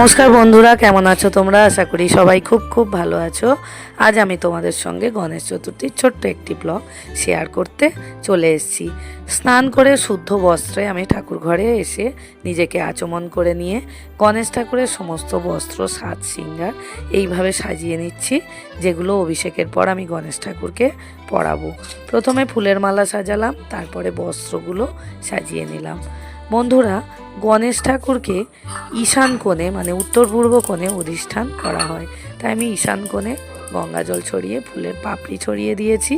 নমস্কার বন্ধুরা, কেমন আছো তোমরা? আশা করি সবাই খুব খুব ভালো আছো। আজ আমি তোমাদের সঙ্গে গণেশ চতুর্থীর ছোট্ট একটি ব্লগ শেয়ার করতে চলে এসেছি। স্নান করে শুদ্ধ বস্ত্রে আমি ঠাকুর ঘরে এসে নিজেকে আচমন করে নিয়ে গণেশ ঠাকুরের সমস্ত বস্ত্র, সাজ, সিঙ্গার এইভাবে সাজিয়ে নিচ্ছি, যেগুলো অভিষেকের পর আমি গণেশ ঠাকুরকে পরাবো। প্রথমে ফুলের মালা সাজালাম, তারপরে বস্ত্রগুলো সাজিয়ে নিলাম। বন্ধুরা, গণেশ ঠাকুরকে ঈশান কোণে মানে উত্তর পূর্ব কোণে অধিষ্ঠান করা হয়। তাই আমি ঈশান কোণে গঙ্গা জল ছড়িয়ে, ফুলের পাপড়ি ছড়িয়ে দিয়েছি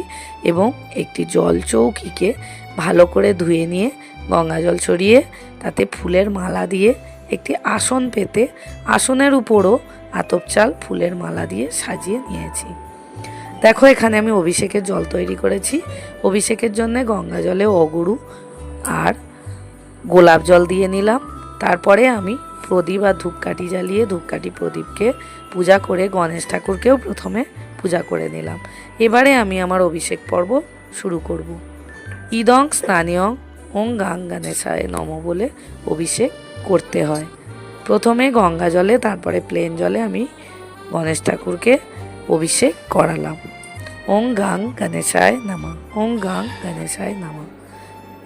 এবং একটি জল চৌকিকে ভালো করে ধুয়ে নিয়ে গঙ্গা জল ছড়িয়ে, তাতে ফুলের মালা দিয়ে একটি আসন পেতে, আসনের উপরও আতপ চাল ফুলের মালা দিয়ে সাজিয়ে নিয়েছি। দেখো, এখানে আমি অভিষেকের জল তৈরি করেছি। অভিষেকের জন্য গঙ্গা জলে অগুরু আর গোলাপ জল দিয়ে নিলাম। তারপরে আমি প্রদীপ আর ধূপকাঠি জ্বালিয়ে ধূপকাঠি প্রদীপকে পূজা করে গণেশ ঠাকুরকেও প্রথমে পূজা করে নিলাম। এবারে আমি আমার অভিষেক পর্ব শুরু করব। ইদং স্নানীয়ং ওং গাং গণেশায় নম বলে অভিষেক করতে হয়। প্রথমে গঙ্গা জলে, তারপরে প্লেন জলে আমি গণেশ ঠাকুরকে অভিষেক করালাম। ওং গাং গণেশায় নামা, ওং গাং গণেশায় নামা।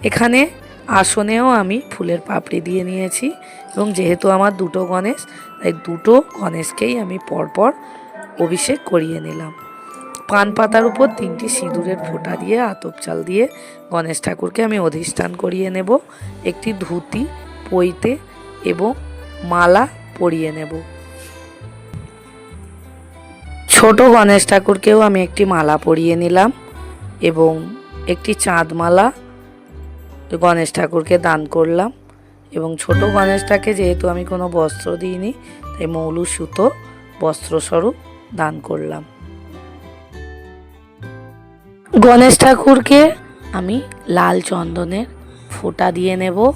এখানে আসনেও আমি ফুলের পাপড়ি দিয়ে নিয়েছি এবং যেহেতু আমার দুটো গণেশ, তাই দুটো গণেশকেই আমি পরপর অভিষেক করিয়ে নিলাম। পান পাতার উপর তিনটি সিঁদুরের ফোঁটা দিয়ে, আতপ চাল দিয়ে গণেশ ঠাকুরকে আমি অধিষ্ঠান করিয়ে নেব, একটি ধুতি পইতে এবং মালা পরিয়ে নেব। ছোট গণেশ ঠাকুরকেও আমি একটি মালা পরিয়ে নিলাম এবং একটি চাঁদমালা গণেশ ঠাকুরকে দান করলাম। এবং ছোট গণেশটাকে যেহেতু আমি কোনো বস্ত্র দিইনি, তাই মৌলু, সুতো, বস্ত্রস্বরূপ দান করলাম। গণেশ ঠাকুরকে আমি লাল চন্দনের ফোঁটা দিয়ে নেব।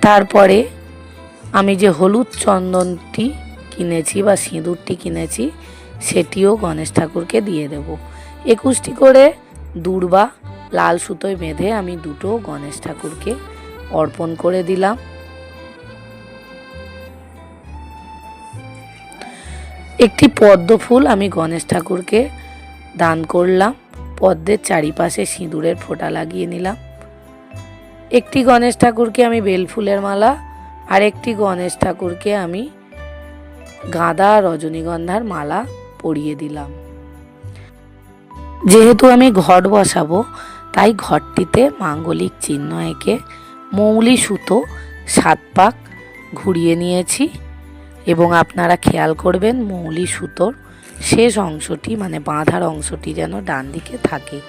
তারপরে আমি যে হলুদ চন্দনটি কিনেছি বা সিঁদুরটি কিনেছি, সেটিও গণেশ ঠাকুরকে দিয়ে দেবো। একুশটি করে দূর্বা লাল সুতোয় বেঁধে আমি দুটো গণেশ ঠাকুরকে অর্পণ করে দিলাম। একটি পদ্ম ফুল আমি গণেশ ঠাকুরকে দান করলাম। পদ্মের চারিপাশে সিঁদুরের ফোঁটা লাগিয়ে নিলাম। একটি গণেশ ঠাকুরকে আমি বেলফুলের মালা, আর একটি গণেশ ঠাকুরকে আমি গাঁদা রজনীগন্ধার মালা পরিয়ে দিলাম। যেহেতু আমি ঘট বসাবো, তাই ঘরটিতে মাঙ্গলিক চিহ্ন এঁকে মৌলি সুতো, সাত পাক ঘুরিয়ে নিয়েছি। এবং আপনারা খেয়াল করবেন, মৌলি সুতোর শেষ অংশটি মানে বাঁধার অংশটি যেন ডান দিকে থাকে।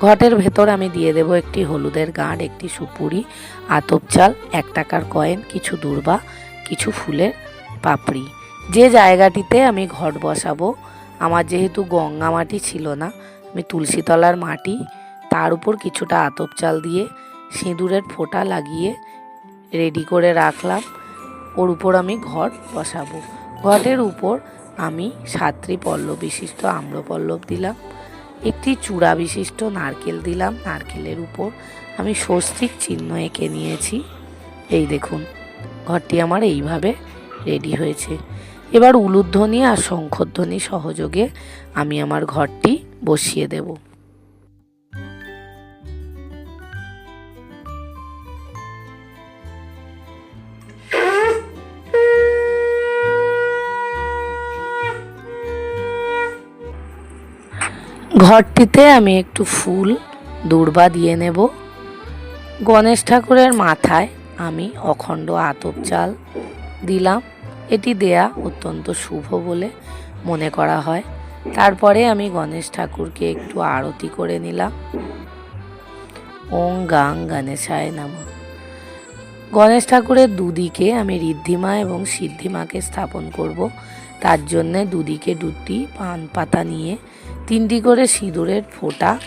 ঘটের ভেতর আমি দিয়ে দেব একটি হলুদের গাঁট, একটি সুপুরি, আতপ চাল, এক টাকার কয়েন, কিছু দূর্বা, কিছু ফুলের পাপড়ি। যে জায়গাটিতে আমি ঘট বসাবো, আমার যেহেতু গঙ্গা মাটি ছিল না আমি তুলসীতলার মাটি, তার উপর কিছুটা আতপ চাল দিয়ে সিঁদুরের ফোঁটা লাগিয়ে রেডি করে রাখলাম। ওর উপর আমি ঘট বসাবো। ঘটের উপর আমি সাতটি পল্লব বিশিষ্ট আম্রপল্লব দিলাম, একটি চূড়া বিশিষ্ট নারকেল দিলাম। নারকেলের উপর আমি স্বস্তিক চিহ্ন এঁকে নিয়েছি। এই দেখুন, ঘরটি আমার এইভাবে রেডি হয়েছে। এবার উলুধ্বনি আর শঙ্খধ্বনি সহযোগে আমি আমার ঘরটি বসিয়ে দেব। ঘরটিতে আমি একটু ফুল, দূর্বা দিয়ে নেব। গণেশ ঠাকুরের মাথায় আমি অখণ্ড আতপ চাল দিলাম। এটি দেয়া অত্যন্ত শুভ বলে মনে করা হয়। তারপরে আমি গণেশ ঠাকুরকে একটু আরতি করে নিলাম। ওং গাং গণেশায় নামা। গণেশ ঠাকুরের দুদিকে আমি ঋদ্ধিমা এবং সিদ্ধিমাকে স্থাপন করব। তার জন্যে দুদিকে দুটি পান পাতা নিয়ে তিনটি করে সিঁদুরের ফোঁটা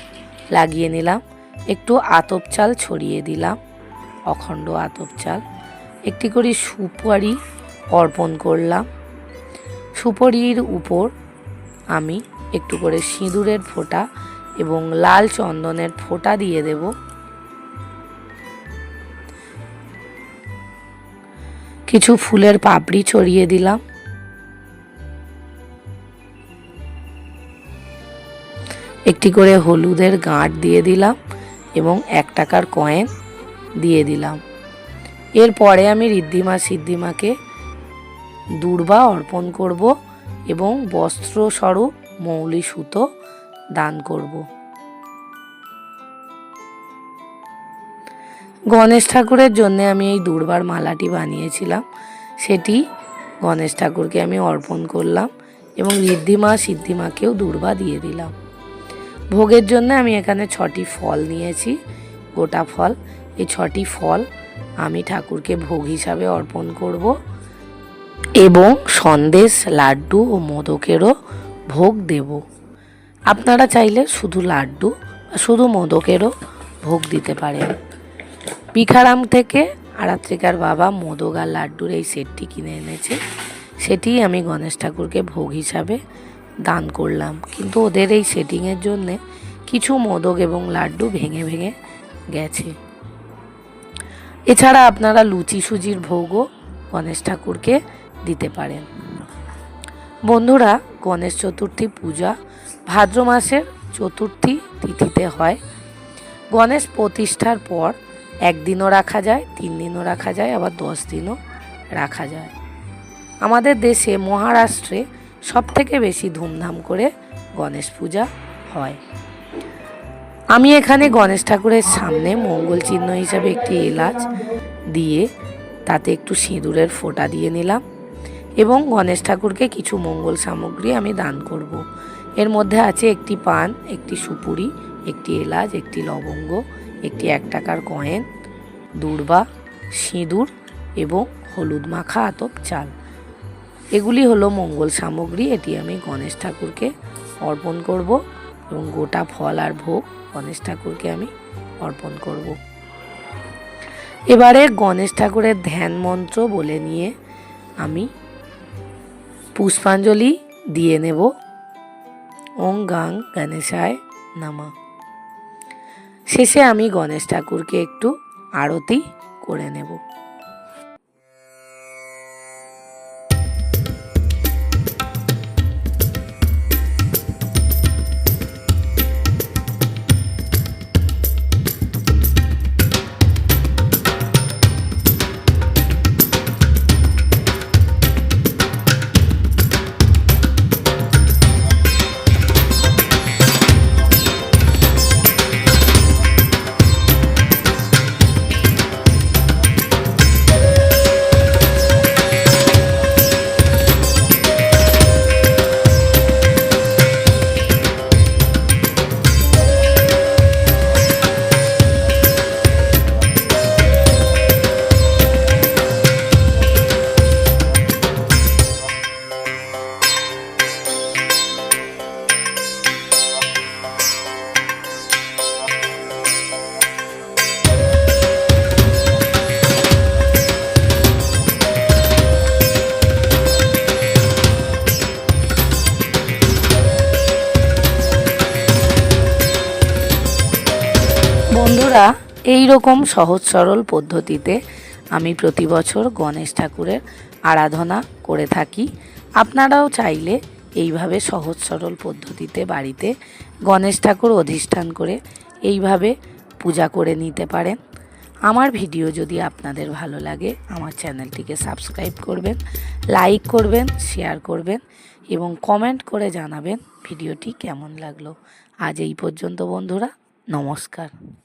লাগিয়ে নিলাম। একটু আতপ চাল ছড়িয়ে দিলাম, অখণ্ড আতপ চাল। একটি করে সুপারি অর্পণ করলাম। সুপরির উপর আমি একটু করে সিঁদুরের ফোঁটা এবং লাল চন্দনের ফোঁটা দিয়ে দেব। কিছু ফুলের পাপড়ি ছড়িয়ে দিলাম। একটি করে হলুদের গাঁট দিয়ে দিলাম এবং এক টাকার কয়েন দিয়ে দিলাম। এরপরে আমি ঋদ্ধিমা সিদ্ধিমাকে দূর্বা অর্পণ করব এবং বস্ত্রস্বরূপ মৌলি সুতো দান করব। গণেশ ঠাকুরের জন্য আমি এই দুর্বার মালাটি বানিয়েছিলাম। সেটি গণেশ ঠাকুরকে আমি অর্পণ করলাম এবং ঋদ্ধিমা সিদ্ধিমাকেও দুর্বা দিয়ে দিলাম। ভোগের জন্য আমি এখানে ছটি ফল নিয়েছি, গোটা ফল। এই ছটি ফল আমি ঠাকুরকে ভোগ হিসাবে অর্পণ করব। এবং সন্দেশ, লাড্ডু ও মোদকেরও ভোগ দেব। আপনারা চাইলে শুধু লাড্ডু শুধু মোদকেরও ভোগ দিতে পারেন। পিখারাম থেকে আরাত্রিকার বাবা মোদক আর লাড্ডুর এই সেটটি কিনে এনেছে। সেটি আমি গণেশ ঠাকুরকে ভোগ হিসাবে দান করলাম। কিন্তু ওদের এই সেটিংয়ের জন্যে কিছু মোদক এবং লাড্ডু ভেঙে ভেঙে গেছে। এছাড়া আপনারা লুচি সুজির ভোগও গণেশ ঠাকুরকে দিতে পারেন। বন্ধুরা, গণেশ চতুর্থী পূজা ভাদ্র মাসের চতুর্থী তিথিতে হয়। গণেশ প্রতিষ্ঠার পর একদিনও রাখা যায়, তিন দিনও রাখা যায়, আবার দশ দিনও রাখা যায়। আমাদের দেশে, মহারাষ্ট্রে সব থেকে বেশি ধুমধাম করে গণেশ পূজা হয়। আমি এখানে গণেশ ঠাকুরের সামনে মঙ্গল চিহ্ন হিসাবে একটি এলাচ দিয়ে তাতে একটু সিঁদুরের ফোঁটা দিয়ে নিলাম। এবং গণেশ ঠাকুরকে কিছু মঙ্গল সামগ্রী আমি দান করব। এর মধ্যে আছে একটি পান, একটি সুপুরি, একটি এলাচ, একটি লবঙ্গ, একটি এক টাকার কয়েন, দূর্বা, সিঁদুর এবং হলুদ মাখা আতপ চাল এগুলি হলো মঙ্গল সামগ্রী, এটি আমি গণেশ ঠাকুরকে অর্পণ করব এবং গোটা ফল আর ভোগ গণেশ ঠাকুরকে আমি অর্পণ করব এবারে গণেশ ঠাকুরের ধ্যান মন্ত্র বলে নিয়ে আমি পুষ্পাঞ্জলি দিয়ে নেব। ওং গাং গণেশায় নামা। শেষে আমি গণেশ ঠাকুরকে একটু আরতি করে নেব। বন্ধুরা এই রকম সহজ সরল পদ্ধতিতে আমি প্রতি বছর গণেশ ঠাকুরের আরাধনা করে থাকি। আপনারাও চাইলে এইভাবে সহজ সরল পদ্ধতিতে বাড়িতে গণেশ ঠাকুর অধিষ্ঠান করে এইভাবে পূজা করে নিতে পারেন। আমার ভিডিও যদি আপনাদের ভালো লাগে, আমার চ্যানেলটিকে সাবস্ক্রাইব করবেন, লাইক করবেন, শেয়ার করবেন এবং কমেন্ট করে জানাবেন ভিডিওটি কেমন লাগল। আজ এই পর্যন্ত বন্ধুরা, নমস্কার।